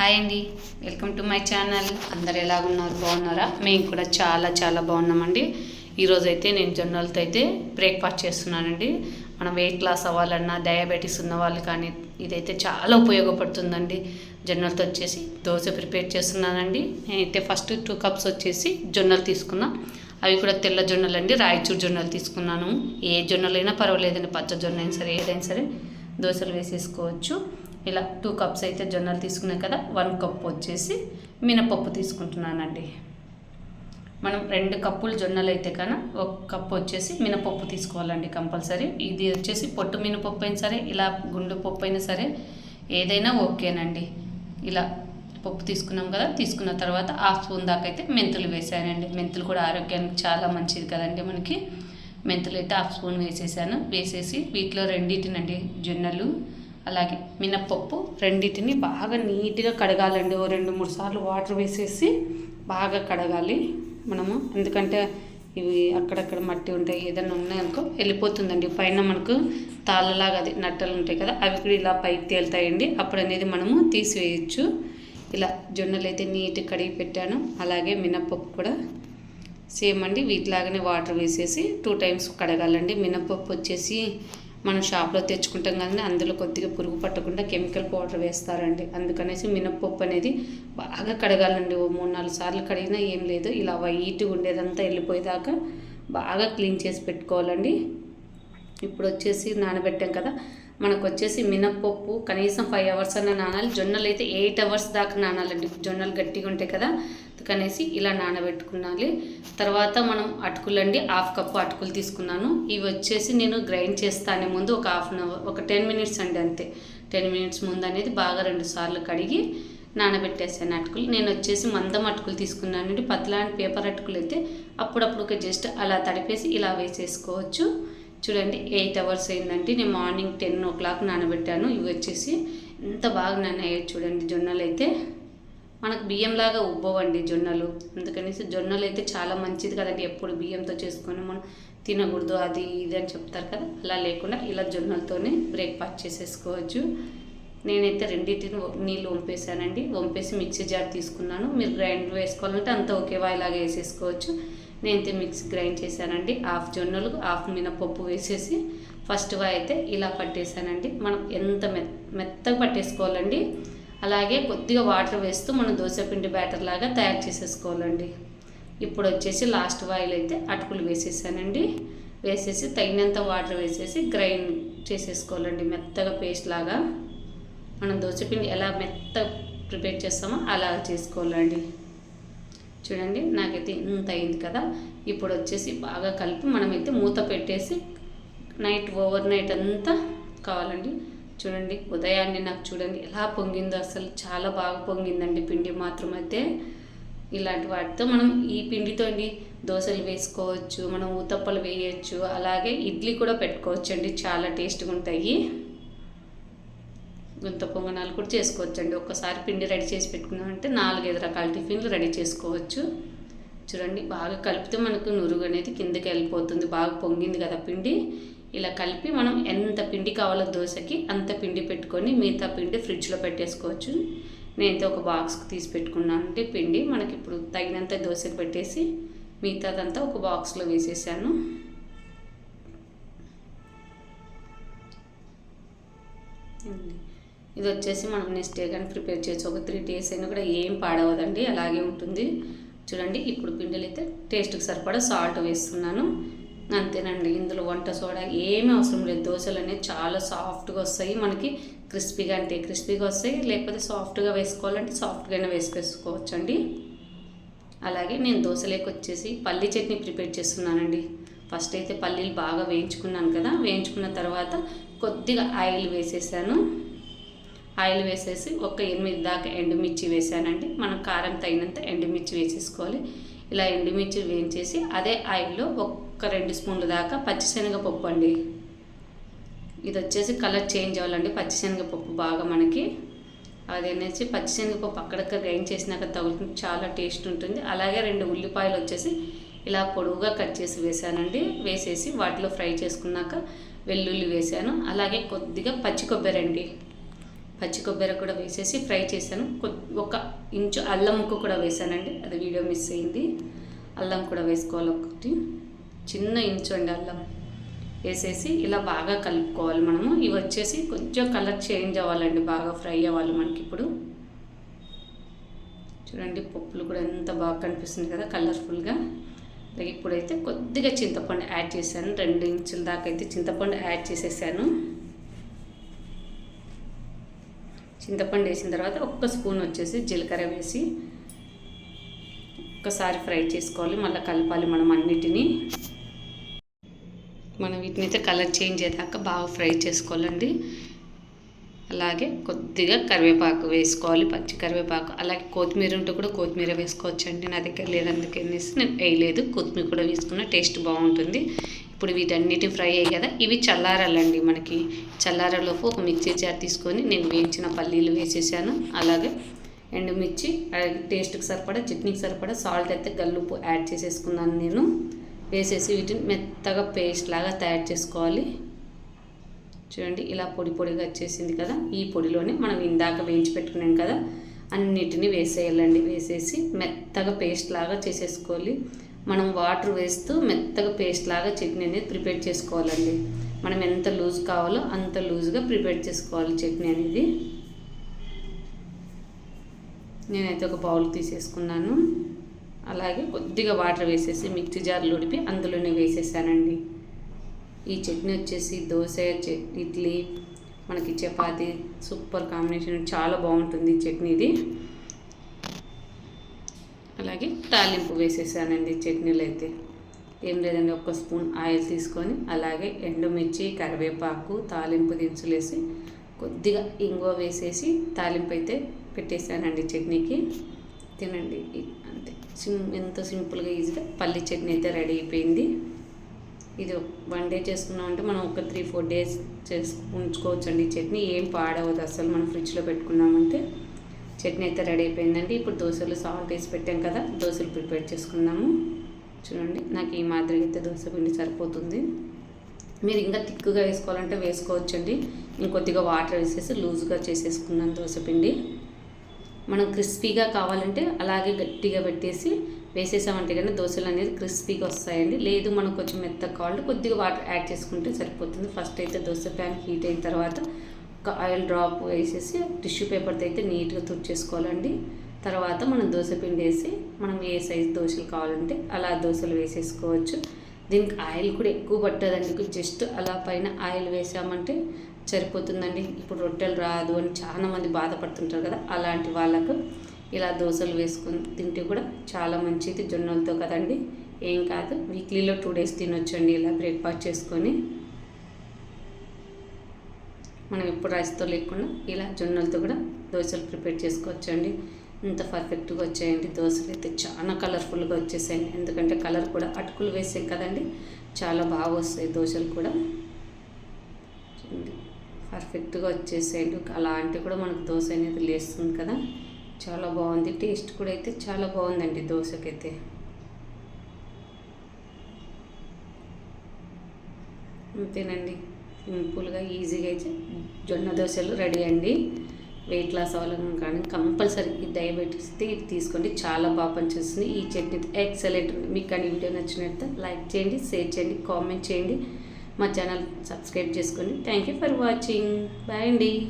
Hi అండి. Welcome to my channel. అందరు ఎలాగున్నారు? బాగున్నారా? మేము కూడా చాలా చాలా బాగున్నామండి. ఈరోజైతే నేను జొన్నలతో అయితే బ్రేక్ఫాస్ట్ చేస్తున్నానండి. మనం వెయిట్ లాస్ అవ్వాలన్నా డయాబెటీస్ ఉన్న వాళ్ళు కానీ ఇదైతే చాలా ఉపయోగపడుతుందండి. జొన్నలతో వచ్చేసి దోశ ప్రిపేర్ చేస్తున్నానండి. నేనైతే ఫస్ట్ టూ కప్స్ వచ్చేసి జొన్నలు తీసుకున్నా. అవి కూడా తెల్ల జొన్నలు అండి రాయచూరు జొన్నలు తీసుకున్నాను. ఏ జొన్నలైనా పర్వాలేదండి. పచ్చ జొన్న అయినా సరే ఏదైనా సరే దోశలు వేసేసుకోవచ్చు. ఇలా టూ కప్స్ అయితే జొన్నలు తీసుకున్నాం కదా వన్ కప్ వచ్చేసి మినపప్పు తీసుకుంటున్నానండి. మనం రెండు కప్పులు జొన్నలు అయితే కన్నా ఒక కప్పు వచ్చేసి మినపప్పు తీసుకోవాలండి కంపల్సరీ. ఇది వచ్చేసి పొట్టు మినపప్పు అయినా సరే ఇలా గుండు పప్పు అయినా సరే ఏదైనా ఓకేనండి. ఇలా పప్పు తీసుకున్నాం కదా తీసుకున్న తర్వాత హాఫ్ స్పూన్ దాకా అయితే మెంతులు వేసానండి. మెంతులు కూడా ఆరోగ్యానికి చాలా మంచిది కదండి మనకి. మెంతులు అయితే హాఫ్ స్పూన్ వేసేసాను. వేసేసి వీటిలో రెండింటినండి జొన్నలు అలాగే మినప్పప్పు రెండింటిని బాగా నీట్గా కడగాలండి. ఓ రెండు మూడు సార్లు వాటర్ వేసేసి బాగా కడగాలి మనము. ఎందుకంటే ఇవి అక్కడక్కడ మట్టి ఉంటాయి ఏదైనా ఉన్నాయనుకో వెళ్ళిపోతుందండి. పైన మనకు తాళ్ళలాగా అది నట్టలు ఉంటాయి కదా అవి కూడా ఇలా పైకి తేలుతాయండి. అప్పుడు అనేది మనము తీసివేయచ్చు. ఇలా జొన్నలు అయితే నీట్గా కడిగి పెట్టాను. అలాగే మినప్పప్పు కూడా సేమ్ అండి. వీటిలాగానే వాటర్ వేసేసి టూ టైమ్స్ కడగాలండి. మినప్పప్పు వచ్చేసి మనం షాప్లో తెచ్చుకుంటాం కానీ అందులో కొద్దిగా పురుగు పట్టకుండా కెమికల్ పౌడర్ వేస్తారండి. అందుకనేసి మినప్పప్పు అనేది బాగా కడగాలండి. ఓ మూడు నాలుగు సార్లు కడిగినా ఏం లేదు. ఇలా వైట్గా ఉండేదంతా వెళ్ళిపోయేదాకా బాగా క్లీన్ చేసి పెట్టుకోవాలండి. ఇప్పుడు వచ్చేసి నానబెట్టాం కదా మనకు వచ్చేసి మినప్పప్పు కనీసం ఫైవ్ అవర్స్ అన్న నానాలి. జొన్నలు అయితే ఎయిట్ అవర్స్ దాకా నానాలండి. జొన్నలు గట్టిగా ఉంటాయి కదా అందుకనేసి ఇలా నానబెట్టుకున్నాలి. తర్వాత మనం అటుకులండి హాఫ్ కప్పు అటుకులు తీసుకున్నాను. ఇవి వచ్చేసి నేను గ్రైండ్ చేస్తానే ముందు ఒక హాఫ్ అన్ అవర్ ఒక టెన్ మినిట్స్ అండి అంతే. టెన్ మినిట్స్ ముందు అనేది బాగా రెండు సార్లు కడిగి నానబెట్టేసాను అటుకులు. నేను వచ్చేసి మందం అటుకులు తీసుకున్నానండి పతలాంటి పేపర్ అటుకులు అయితే అప్పుడప్పుడు ఒక జస్ట్ అలా తడిపేసి ఇలా వేసేసుకోవచ్చు. చూడండి ఎయిట్ అవర్స్ అయిందంటే నేను మార్నింగ్ టెన్ ఓ క్లాక్ నానబెట్టాను. ఇవి వచ్చేసి ఎంత బాగా నానయ్యాయి చూడండి జొన్నలు అయితే మనకు బియ్యంలాగా ఉబ్బవండి జొన్నలు. అందుకనేసి జొన్నలు అయితే చాలా మంచిది కదండి ఎప్పుడు బియ్యంతో చేసుకొని మనం తినకూడదు అది ఇది అని చెప్తారు కదా. అలా లేకుండా ఇలా జొన్నలతోనే బ్రేక్ఫాస్ట్ చేసేసుకోవచ్చు. నేనైతే రెండింటిని నీళ్ళు వంపేసానండి వంపేసి మిక్సీ జార్ తీసుకున్నాను. మీరు గ్రైండ్ వేసుకోవాలంటే అంత ఓకేవా ఇలాగే వేసేసుకోవచ్చు. నేనైతే మిక్సీ గ్రైండ్ చేశానండి. హాఫ్ జొన్నలు హాఫ్ మినపప్పు వేసేసి ఫస్ట్ వా అయితే ఇలా పట్టేశానండి. మనం ఎంత మెత్త మెత్తగా పట్టేసుకోవాలండి? అలాగే కొద్దిగా వాటర్ వేస్తూ మనం దోశపిండి బ్యాటర్ లాగా తయారు చేసేసుకోవాలండి. ఇప్పుడు వచ్చేసి లాస్ట్ వాయిల్ అయితే అటుకులు వేసేసానండి. వేసేసి తగినంత వాటర్ వేసేసి గ్రైండ్ చేసేసుకోవాలండి. మెత్తగా పేస్ట్ లాగా మనం దోశపిండి ఎలా మెత్త ప్రిపేర్ చేస్తామో అలా చేసుకోవాలండి. చూడండి నాకైతే ఇంత అయింది కదా. ఇప్పుడు వచ్చేసి బాగా కలిపి మనమైతే మూత పెట్టేసి నైట్ ఓవర్ నైట్ అంతా కావాలండి. చూడండి ఉదయాన్నే నాకు చూడండి ఎలా పొంగిందో అసలు చాలా బాగా పొంగిందండి పిండి మాత్రం అయితే. ఇలాంటి వాటితో మనం ఈ పిండితో దోశలు వేసుకోవచ్చు మనం ఊతప్పలు వేయచ్చు అలాగే ఇడ్లీ కూడా పెట్టుకోవచ్చు అండి చాలా టేస్ట్గా ఉంటాయి. గుంత పొంగనాలు కూడా చేసుకోవచ్చు అండి ఒక్కసారి పిండి రెడీ చేసి పెట్టుకున్నామంటే నాలుగైదు రకాల టిఫిన్లు రెడీ చేసుకోవచ్చు. చూడండి బాగా కలిపితే మనకు నురుగు అనేది కిందకి వెళ్ళిపోతుంది బాగా పొంగింది కదా పిండి. ఇలా కలిపి మనం ఎంత పిండి కావాలో దోశకి అంత పిండి పెట్టుకొని మిగతా పిండి ఫ్రిడ్జ్లో పెట్టేసుకోవచ్చు. నేనైతే ఒక బాక్స్కి తీసి పెట్టుకున్నాను. అంటే పిండి మనకి ఇప్పుడు తగినంత దోశకి పెట్టేసి మిగతాదంతా ఒక బాక్స్లో వేసేసాను. ఇది వచ్చేసి మనం నెక్స్ట్ డే కానీ ప్రిపేర్ చేసి ఒక త్రీ డేస్ అయినా కూడా ఏం పాడవదండి. అలాగే ఉంటుంది. చూడండి ఇప్పుడు పిండిలు అయితే టేస్ట్కి సరిపడా సాల్ట్ వేస్తున్నాను. అంతేనండి. ఇందులో వంట సోడా ఏమీ అవసరం లేదు. దోశలు అనేవి చాలా సాఫ్ట్గా వస్తాయి. మనకి క్రిస్పీగా అంటే క్రిస్పీగా వస్తాయి. లేకపోతే సాఫ్ట్గా వేసుకోవాలంటే సాఫ్ట్గానే వేసుకేసుకోవచ్చు అండి అలాగే నేను దోశలేకి వచ్చేసి పల్లీ చట్నీ ప్రిపేర్ చేస్తున్నానండి. ఫస్ట్ అయితే పల్లీలు బాగా వేయించుకున్నాను కదా. వేయించుకున్న తర్వాత కొద్దిగా ఆయిల్ వేసేసాను. ఆయిల్ వేసేసి ఒక ఎనిమిది దాకా ఎండుమిర్చి వేసానండి. మనం కారం తగినంత ఎండుమిర్చి వేసేసుకోవాలి. ఇలా ఎండుమిర్చి వేయించేసి అదే ఆయిల్లో ఒక ఒక రెండు స్పూన్ల దాకా పచ్చిశనగపప్పు అండి. ఇది వచ్చేసి కలర్ చేంజ్ అవ్వాలండి. పచ్చిశనగపప్పు బాగా మనకి అది అనేసి పచ్చిశనగపప్పు అక్కడక్కడ గ్రైండ్ చేసినాక తగులుతుంది. చాలా టేస్ట్ ఉంటుంది. అలాగే రెండు ఉల్లిపాయలు వచ్చేసి ఇలా పొడవుగా కట్ చేసి వేసానండి. వేసేసి వాటిలో ఫ్రై చేసుకున్నాక వెల్లుల్లి వేసాను. అలాగే కొద్దిగా పచ్చి కొబ్బరి అండి. పచ్చి కొబ్బరి కూడా వేసేసి ఫ్రై చేశాను. ఒక ఇంచు అల్లం ముక్క కూడా వేసానండి. అది వీడియో మిస్ అయింది. అల్లం కూడా వేసుకోవాలి ఒకటి చిన్న ఇంచు అండి అల్లం వేసేసి ఇలా బాగా కలుపుకోవాలి మనము. ఇవి వచ్చేసి కొంచెం కలర్ చేంజ్ అవ్వాలండి బాగా ఫ్రై అవ్వాలి మనకి ఇప్పుడు. చూడండి పప్పులు కూడా ఎంత బాగా కనిపిస్తుంది కదా కలర్ఫుల్గా. అలాగే ఇప్పుడైతే కొద్దిగా చింతపండు యాడ్ చేశాను రెండు ఇంచుల దాకా అయితే చింతపండు యాడ్ చేసేసాను. చింతపండు వేసిన తర్వాత ఒక్క స్పూన్ వచ్చేసి జీలకర్ర వేసి ఒక్కసారి ఫ్రై చేసుకోవాలి మళ్ళీ కలపాలి మనం అన్నిటినీ. మనం వీటిని అయితే కలర్ చేంజ్ అయ్యేదాకా బాగా ఫ్రై చేసుకోవాలండి. అలాగే కొద్దిగా కరివేపాకు వేసుకోవాలి పచ్చి కరివేపాకు. అలాగే కొత్తిమీర ఉంటే కూడా కొత్తిమీర వేసుకోవచ్చండి నా దగ్గర లేదు అందుకనేసి నేను వేయలేదు. కొత్తిమీర కూడా వేసుకున్న టేస్ట్ బాగుంటుంది. ఇప్పుడు వీటన్నిటి ఫ్రై అయ్యాయి కదా ఇవి చల్లారాలండి మనకి. చల్లారలోపు ఒక మిక్సీ జార్ తీసుకొని నేను వేయించిన పల్లీలు వేసేసాను. అలాగే ఎండుమిర్చి టేస్ట్కి సరిపడా చట్నీకి సరిపడా సాల్ట్ అయితే గల్లుపు యాడ్ చేసేసుకున్నాను నేను. వేసేసి వీటిని మెత్తగా పేస్ట్ లాగా తయారు చేసుకోవాలి. చూడండి ఇలా పొడి పొడిగా వచ్చేసింది కదా. ఈ పొడిలోనే మనం ఇందాక వేయించి పెట్టుకున్నాం కదా అన్నిటిని వేసేయాలండి. వేసేసి మెత్తగా పేస్ట్ లాగా చేసేసుకోవాలి. మనం వాటర్ వేస్తూ మెత్తగా పేస్ట్ లాగా చట్నీ అనేది ప్రిపేర్ చేసుకోవాలండి. మనం ఎంత లూజ్ కావాలో అంత లూజ్గా ప్రిపేర్ చేసుకోవాలి చట్నీ అనేది. నేనైతే ఒక బౌల్ తీసేసుకున్నాను. అలాగే కొద్దిగా వాటర్ వేసేసి మిక్సీ జార్లు ఉడిపి అందులోనే వేసేసానండి. ఈ చట్నీ వచ్చేసి దోశ ఇడ్లీ మనకి చపాతి సూపర్ కాంబినేషన్ చాలా బాగుంటుంది ఈ అలాగే తాలింపు వేసేసానండి చట్నీలు అయితే. ఏం లేదండి ఒక స్పూన్ ఆయిల్ తీసుకొని అలాగే ఎండుమిర్చి కరివేపాకు తాలింపు దినుసులు వేసి కొద్దిగా ఇంగువ వేసేసి తాలింపు అయితే పెట్టేశానండి చట్నీకి. తినండి. అంతే. సిం ఎంతో సింపుల్గా ఈజీగా పల్లి చట్నీ అయితే రెడీ అయిపోయింది. ఇది వన్ డే చేసుకున్నామంటే మనం ఒక త్రీ ఫోర్ డేస్ చేసు ఉంచుకోవచ్చండి ఈ చట్నీ. ఏం పాడవద్దు అసలు మనం ఫ్రిడ్జ్లో పెట్టుకున్నామంటే. చట్నీ అయితే రెడీ అయిపోయిందండి. ఇప్పుడు దోశలు సాల్ట్ వేసి పెట్టాం కదా దోశలు ప్రిపేర్ చేసుకున్నాము చూడండి నాకు ఈ మాదిరిగా అయితే దోశ పిండి సరిపోతుంది. మీరు ఇంకా తిక్కుగా వేసుకోవాలంటే వేసుకోవచ్చండి. ఇంకొద్దిగా వాటర్ వేసేసి లూజ్గా చేసేసుకున్నాను దోశ పిండి. మనం క్రిస్పీగా కావాలంటే అలాగే గట్టిగా పెట్టేసి వేసేసామంటే కానీ దోశలు అనేది క్రిస్పీగా వస్తాయండి. లేదు మనం కొంచెం మెత్తగా కావాలంటే కొద్దిగా వాటర్ యాడ్ చేసుకుంటే సరిపోతుంది. ఫస్ట్ అయితే దోశ ప్యాన్ హీట్ అయిన తర్వాత ఒక ఆయిల్ డ్రాప్ వేసేసి టిష్యూ పేపర్తో అయితే నీట్గా తుడిచేసుకోవాలండి. తర్వాత మనం దోశ పిండి వేసి మనం ఏ సైజ్ దోశలు కావాలంటే అలా దోశలు వేసేసుకోవచ్చు. దీనికి ఆయిల్ కూడా ఎక్కువ పట్టదండి. జస్ట్ అలా పైన ఆయిల్ వేసామంటే సరిపోతుందండి. ఇప్పుడు రొట్టెలు రాదు అని చాలామంది బాధపడుతుంటారు కదా. అలాంటి వాళ్ళకు ఇలా దోశలు వేసుకొని తింటే కూడా చాలా మంచిది. జొన్నలతో కదండి. ఏం కాదు. వీక్లీలో టూ డేస్ తినొచ్చండి. ఇలా బ్రేక్ఫాస్ట్ చేసుకొని మనం ఎప్పుడు రైస్తో లేకుండా ఇలా జొన్నలతో కూడా దోశలు ప్రిపేర్ చేసుకోవచ్చండి. ఇంత పర్ఫెక్ట్గా వచ్చాయండి దోశలు. అయితే చాలా కలర్ఫుల్గా వచ్చేసాయండి. ఎందుకంటే కలర్ కూడా అటుకులు వేసాం కదండి. చాలా బాగా వస్తాయి దోశలు కూడా. పర్ఫెక్ట్గా వచ్చేసాయి అలాంటివి కూడా మనకు దోశ అనేది లేస్తుంది కదా. చాలా బాగుంది. టేస్ట్ కూడా అయితే చాలా బాగుందండి దోశకైతే. అంతేనండి. సింపుల్గా ఈజీగా అయితే జొన్న దోశలు రెడీ అండి. వెయిట్ లాస్ అవ్వాలని కానీ కంపల్సరీ ఈ డయాబెటీస్ ఇది తీసుకోండి. చాలా బాగా పనిచేస్తుంది. ఈ చట్నీ ఎక్సలెంట్ మీకు కానీ వీడియో నచ్చినట్టు లైక్ చేయండి షేర్ చేయండి కామెంట్ చేయండి. మా ఛానల్ సబ్స్క్రైబ్ చేసుకోండి thank you for watching bye అండి.